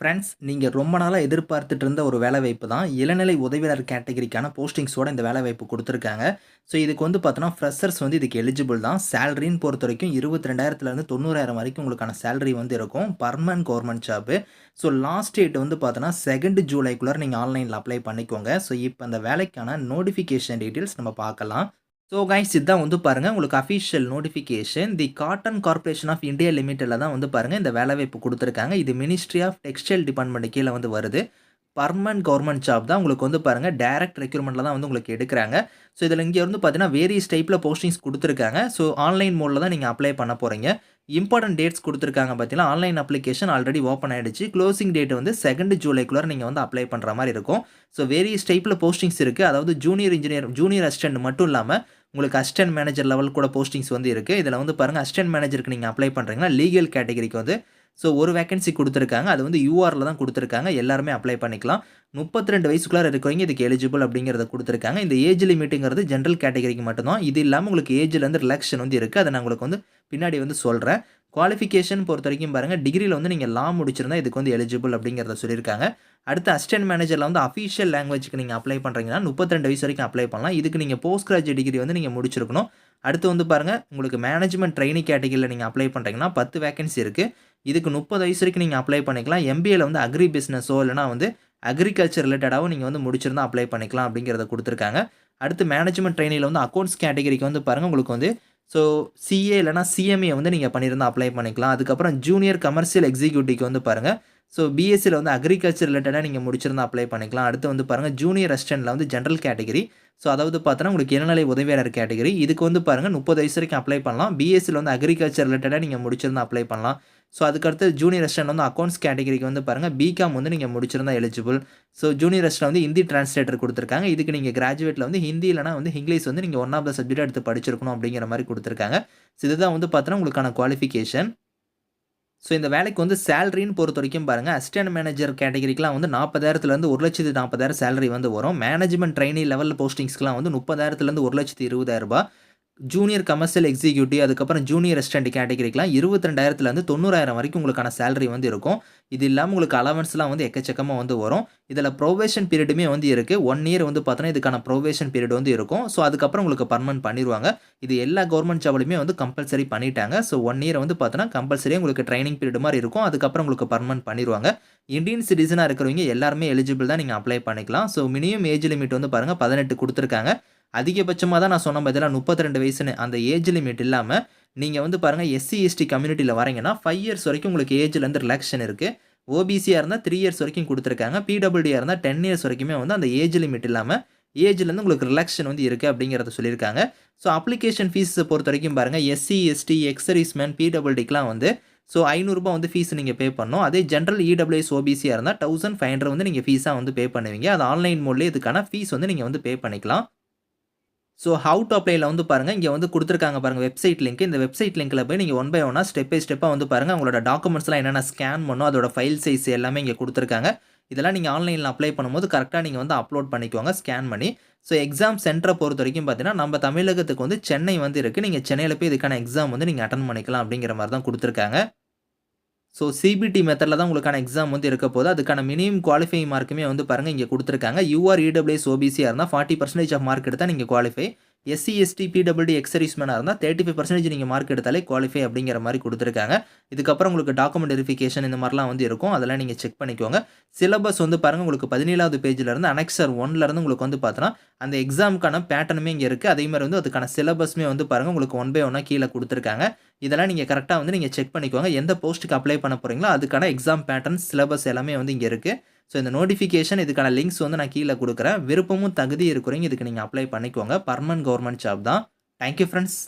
Friends நீங்கள் ரொம்ப நாளாக எதிர்பார்த்துட்டு இருந்த ஒரு வேலைவாய்ப்பு தான். இளநிலை உதவியாளர் கேட்டகரிக்கான போஸ்டிங்ஸோட இந்த வேலைவாய்ப்பு கொடுத்துருக்காங்க. ஸோ இதுக்கு வந்து பார்த்தோன்னா ஃப்ரெஷர்ஸ் வந்து இதுக்கு எலிஜிபிள் தான். சேலரின்னு பொறுத்த வரைக்கும் இருபத்தி ரெண்டாயிரத்துலேருந்து தொண்ணூறாயிரம் வரைக்கும் உங்களுக்கான சேலரி வந்து இருக்கும். Permanent government job so last date வந்து பார்த்தோன்னா செகண்ட் ஜூலைக்குள்ளே நீங்கள் ஆன்லைனில் அப்ளை பண்ணிக்கோங்க. ஸோ இப்போ அந்த வேலைக்கான நோட்டிஃபிகேஷன் டீட்டெயில்ஸ் நம்ம பார்க்கலாம். ஸோ கைஸ் இதுதான் வந்து பாருங்கள் உங்களுக்கு official notification the cotton corporation of India லிமிட்டடில் தான் வந்து பாருங்கள் இந்த வேலைவாய்ப்பு கொடுத்துருக்காங்க. இது மினிஸ்ட்ரி ஆஃப் டெக்ஸ்டைல் டிபார்ட்மெண்ட் கீழே வந்து வருது. பர்மனன்ட் கவர்மெண்ட் ஜாப் தான் உங்களுக்கு வந்து பாருங்கள் டேரக்ட் ரெக்யூர்மெண்ட்டில் தான் வந்து உங்களுக்கு எடுக்கிறாங்க. ஸோ இதில் இங்கே வந்து பார்த்தீங்கன்னா வேரியஸ் டைப்பில் போஸ்டிங்ஸ் கொடுத்துருக்காங்க. ஸோ ஆன்லைன் மோடில் தான் நீங்கள் அப்ளை பண்ண போகிறீங்க இம்பார்ட்டன்ட் டேட்ஸ் கொடுத்துருக்காங்க பார்த்தீங்கன்னா ஆன்லைன் அப்ளிகேஷன் ஆல்ரெடி ஓப்பன் ஆகிடுச்சு க்ளோசிங் டேட் வந்து செகண்ட் ஜூலைக்குள்ளே நீங்கள் வந்து அப்ளை பண்ணுற மாதிரி இருக்கும். ஸோ வேரியஸ் டைப்பில் போஸ்டிங்ஸ் இருக்குது அதாவது ஜூனியர் இன்ஜினியர் ஜூனியர் அசிஸ்டன்ட் மட்டும் இல்லாமல் உங்களுக்கு அசிஸ்டன்ட் மேனேஜர் லெவல் கூட போஸ்டிங்ஸ் வந்து இருக்குது இதில் வந்து பாருங்கள் அசிஸ்டன்ட் மேனேஜருக்கு நீங்கள் அப்ளை பண்ணுறீங்கன்னா லீகல் கேட்டகரிக்கு வந்து ஸோ ஒரு வேகன்சி கொடுத்துருக்காங்க. அது வந்து யூஆரில் தான் கொடுத்துருக்காங்க. எல்லாருமே அப்ளை பண்ணிக்கலாம். முப்பத்தி ரெண்டு வயசுக்குள்ளே இருக்கிறவங்க இதுக்கு எலிஜிபிள் அப்படிங்கிறத கொடுத்துருக்காங்க. இந்த ஏஜ் லிமிட்டுங்கிறது ஜென்ரல் கேட்டகரிக்கு மட்டும்தான் இது இல்லாமல் உங்களுக்கு ஏஜ்லேருந்து ரிலாக்ஷன் வந்து இருக்குது அதை நான் உங்களுக்கு வந்து பின்னாடி வந்து சொல்கிறேன் குவாலிஃபிகேஷன் பொறுத்த வரைக்கும் பாருங்கள் டிகிரியில் வந்து நீங்கள் லா முடிச்சிருந்தா இதுக்கு வந்து எலிஜிபிள் அப்படிங்கிறத சொல்லியிருக்காங்க. அடுத்து அசிஸ்டன்ட் மேனேஜரில் வந்து அஃபிஷியல் லாங்குவேஜ்க்கு நீங்கள் அப்ளை பண்ணுறீங்கன்னா முப்பத்திரெண்டு வயசு வரைக்கும் அப்ளை பண்ணலாம். இதுக்கு நீங்கள் போஸ்ட் கிராஜுவேட் டிகிரி வந்து நீங்கள் முடிச்சிருக்கணும். அடுத்து வந்து பாருங்கள் உங்களுக்கு மேனேஜ்மெண்ட் ட்ரைனிங் கேட்டகரியில் நீங்கள் அப்ளை பண்ணுறீங்கன்னா பத்து வேகன்சி இருக்குது இதுக்கு முப்பது வயசு வரைக்கும் நீங்கள் அப்ளை பண்ணிக்கலாம். எம்பிஏல வந்து அக்ரி பிஸ்னஸோ இல்லைனா வந்து அக்ரிகல்ச்சர் ரிலேட்டடாகவும் நீங்கள் வந்து முடிச்சிருந்தால் அப்ளை பண்ணிக்கலாம் அப்படிங்கிறத கொடுத்துருக்காங்க. அடுத்து மேனேஜ்மெண்ட் ட்ரைனிங்கில் வந்து அக்கௌண்ட்ஸ் கேட்டகரிக்கு வந்து பாருங்கள் உங்களுக்கு வந்து ஸோ சிஏ இல்லைனா சிஎம்ஏ வந்து நீங்கள் பண்ணியிருந்தால் அப்ளை பண்ணிக்கலாம். அதுக்கப்புறம் ஜூனியர் கமர்ஷியல் எக்ஸிக்யூட்டிவ்க்கு வந்து பாருங்கள் ஸோ பிஎஸ்சியில் வந்து அக்ரிகல்ச்சர் ரிலேட்டடாக நீங்கள் முடிச்சிருந்தா அப்ளை பண்ணிக்கலாம். அடுத்து வந்து பாருங்கள் ஜூனியர் அசிஸ்டன்ட்டில் வந்து ஜென்ரல் கேட்டகரி ஸோ அதாவது பார்த்தோன்னா உங்களுக்கு இளநிலை உதவியாளர் கேட்டகரி இதுக்கு வந்து பாருங்கள் முப்பது வயசு வரைக்கும் அப்ளை பண்ணலாம். பிஎஸ்சியில் வந்து அக்ரிகல்ச்சர் ரிலேட்டடாக நீங்கள் முடிச்சிருந்தா அப்ளை பண்ணலாம். ஸோ அதுக்கடுத்து ஜூனியர் ரெஸ்டாரண்ட் வந்து அக்கௌண்ட்ஸ் கேட்டகரிக்கு வந்து பாருங்கள் பிகாம் வந்து நீங்கள் முடிச்சிருந்தா எலிஜிபிள் ஸோ ஜூனியர் ரெஸ்டாரண்ட் வந்து ஹிந்தி டிரான்ஸ்லேட்டர் கொடுத்துருக்காங்க. இதுக்கு நீங்கள் கிராஜுவேட்டில் வந்து ஹிந்தி இல்லைனா வந்து இங்கிலீஷ் வந்து நீங்கள் ஒன் ஆஃப் த சப்ஜெக்ட் எடுத்து படிச்சிருக்கணும் அப்படிங்கிற மாதிரி கொடுத்துருக்காங்க. ஸோ இதுதான் வந்து பார்த்தோன்னா உங்களுக்கான குவாலிஃபிகேஷன் ஸோ இந்த வேலைக்கு வந்து சேலரின்னு பொறுத்த வரைக்கும் பாருங்கள் அசிஸ்டன்ட் மேனேஜர் கேட்டகரிக்கெலாம் வந்து நாற்பதாயிரத்துலேருந்து ஒரு லட்சத்து நாற்பதாயிரம் சேலரி வந்து வரும். மேனேஜ்மெண்ட் ட்ரைனிங் லெவல் போஸ்டிங்ஸ்க்குலாம் வந்து முப்பதாயிரத்துலேருந்து ஒரு லட்சத்து இருபதாயிரரூபா ஜூனியர் கமர்ஷியல் எக்ஸிக்யூட்டிவ் அதுக்கப்புறம் ஜூனியர் ரெஸ்டன்ட் கேட்டகரிக்கெலாம் இருபத்தி ரெண்டாயிரத்துலேருந்து தொண்ணூறாயிரம் வரைக்கும் உங்களுக்கான சேலரி வந்து இருக்கும். இது இல்லாமல் உங்களுக்கு அலவன்ஸ்லாம் வந்து எக்கச்சக்கமாக வந்து வரும். இதில் ப்ரொவேஷன் பீரியடுமே வந்து இருக்குது ஒன் இயர் வந்து பார்த்தோன்னா இதுக்கான ப்ரொவேஷன் பீரியட் வந்து இருக்கும். ஸோ அதுக்கப்புறம் உங்களுக்கு பர்மனன்ட் பண்ணிடுவாங்க இது எல்லா கவர்மெண்ட் ஜாப்லையுமே வந்து கம்பல்சரி பண்ணிட்டாங்க. ஸோ ஒன் இயர் வந்து பார்த்தோன்னா கம்பல்சரி உங்களுக்கு ட்ரைனிங் பீரியட் மாதிரி இருக்கும். அதுக்கப்புறம் உங்களுக்கு பர்மனன்ட் பண்ணிடுவாங்க இந்தியன் சிட்டிசனாக இருக்கிறவங்க எல்லாருமே எலிஜிபிள் தான் நீங்கள் அப்ளை பண்ணிக்கலாம். ஸோ மினிமம் ஏஜ் லிமிட் வந்து பாருங்கள் பதினெட்டு கொடுத்துருக்காங்க. அதிகபட்சமாக தான் நான் சொன்ன பதிலாக முப்பத்தி ரெண்டு வயசுன்னு அந்த ஏஜ் லிமிட் இல்லாமல் நீங்கள் வந்து பாருங்கள் எஸ்சி எஸ்டி கம்யூனிட்டியில் வரீங்கன்னா ஃபைவ் இயர்ஸ் வரைக்கும் உங்களுக்கு ஏஜ்லேருந்து ரிலாக்ஷன் இருக்குது ஓபிசியாக இருந்தால் த்ரீ இயர்ஸ் வரைக்கும் கொடுத்துருக்காங்க. பிடபிள்யூடியாக இருந்தால் டென் இயர்ஸ் வரைக்குமே வந்து அந்த ஏஜ் லிமிட் இல்லாமல் ஏஜ்லேருந்து உங்களுக்கு ரிலாக்ஷன் வந்து இருக்குது அப்படிங்கிறத சொல்லியிருக்காங்க. ஸோ அப்ளிகேஷன் ஃபீஸை பொறுத்த வரைக்கும் பாருங்கள் எஸ்சி எஸ்டி எக்ஸரிஸ்மேன் பிடபிள்யூடிக்கெலாம் வந்து ஸோ ஐநூறுரூபா வந்து ஃபீஸ் நீங்கள் பே பண்ணணும். அதே ஜென்ரல் இடபிள்யூஎஸ் ஓபிசியாக இருந்தால் தௌசண்ட் ஃபைவ் ஹண்ட்ரட் வந்து நீங்கள் ஃபீஸாக வந்து பே பண்ணுவீங்க. அது ஆன்லைன் மோட்லேயே இதுக்கான ஃபீஸ் வந்து நீங்கள் வந்து பே பண்ணிக்கலாம். ஸோ ஹவு டு அப்ளைல வந்து பாருங்கள் இங்கே வந்து கொடுத்துருக்காங்க பாருங்கள் வெப்சைட் லிங்க் இந்த வெப்சைட் லிங்க்கில் போய் நீங்கள் ஒன் பை ஒன்னாக ஸ்டெப் பை ஸ்டெப்பாக வந்து பாருங்கள் உங்களோட டாக்குமெண்ட்ஸ்லாம் என்னென்ன ஸ்கேன் பண்ணும் அதோட ஃபைல் சைஸ் எல்லாமே இங்கே கொடுத்துருக்காங்க. இதெல்லாம் நீங்கள் ஆன்லைனில் அப்ளை பண்ணும்போது கரெக்டாக நீங்கள் வந்து அப்லோட் பண்ணிக்கோங்க ஸ்கேன் பண்ணி. ஸோ எக்ஸாம் சென்டரை பொறுத்த வரைக்கும் பார்த்தீங்கன்னா நம்ம தமிழகத்துக்கு வந்து சென்னை வந்து இருக்குது நீங்கள் சென்னையில் போய் இதுக்கான எக்ஸாம் வந்து நீங்கள் அட்டன் பண்ணிக்கலாம் அப்படிங்கிற மாதிரி தான் கொடுத்துருக்காங்க. ஸோ சிபிடி மெத்தடில் தான் உங்களுக்கான எக்ஸாம் வந்து இருக்க போது அதுக்கான மினிமம் குவாலிஃபை மார்க்குமே வந்து பாருங்கள் இங்கே கொடுத்துருக்காங்க. யூஆர் இடபிள்யூஎஸ் ஓபிசியாக இருந்தால் ஃபார்ட்டி பர்சன்டேஜ் ஆஃப் மார்க் எடுத்தால் நீங்கள் குவாலிஃபை எஸ்சி எஸ்டி பிடபிள்யூ எக்ஸரிஸ்மேனாக இருந்தால் தேர்ட்டி ஃபைவ் பர்சன்டேஜ் நீங்கள் மார்க் எடுத்தாலே குவாலிஃபை அப்படிங்கிற மாதிரி கொடுத்துருக்காங்க. இதுக்கப்புறம் உங்களுக்கு டாக்குமெண்ட் வெரிஃபிகேஷன் இந்த மாதிரிலாம் வந்து இருக்கும். அதெல்லாம் நீங்கள் செக் பண்ணிக்கோங்க. சிலபஸ் வந்து பாருங்கள் உங்களுக்கு பதினேழாவது பேஜிலேருந்து அனெக்சர் ஒன்லேருந்து உங்களுக்கு வந்து பார்த்தோன்னா அந்த எக்ஸாமுக்கான பேட்டர்னுமே இங்கே இருக்குது அதே மாதிரி வந்து அதுக்கான சிலபஸ்மே வந்து பாருங்கள் உங்களுக்கு ஒன் பை ஒன்னாக கீழே கொடுத்துருக்காங்க. இதெல்லாம் நீங்கள் கரெக்டாக வந்து நீங்கள் செக் பண்ணிக்கோங்க. எந்த போஸ்ட்டுக்கு அப்ளை பண்ண போகிறீங்களோ அதுக்கான எக்ஸாம் பேட்டர்ன் சிலபஸ் எல்லாமே வந்து இங்கே இருக்குது ஸோ இந்த நோட்டிஃபிகேஷன் இதுக்கான லிங்க்ஸ் வந்து நான் கீழே கொடுக்குறேன். விருப்பமும் தகுதி இருக்கிறீங்க இதுக்கு நீங்கள் அப்ளை பண்ணிக்கோங்க. பர்மனன்ட் கவர்மெண்ட் ஜாப் தான். Thank you friends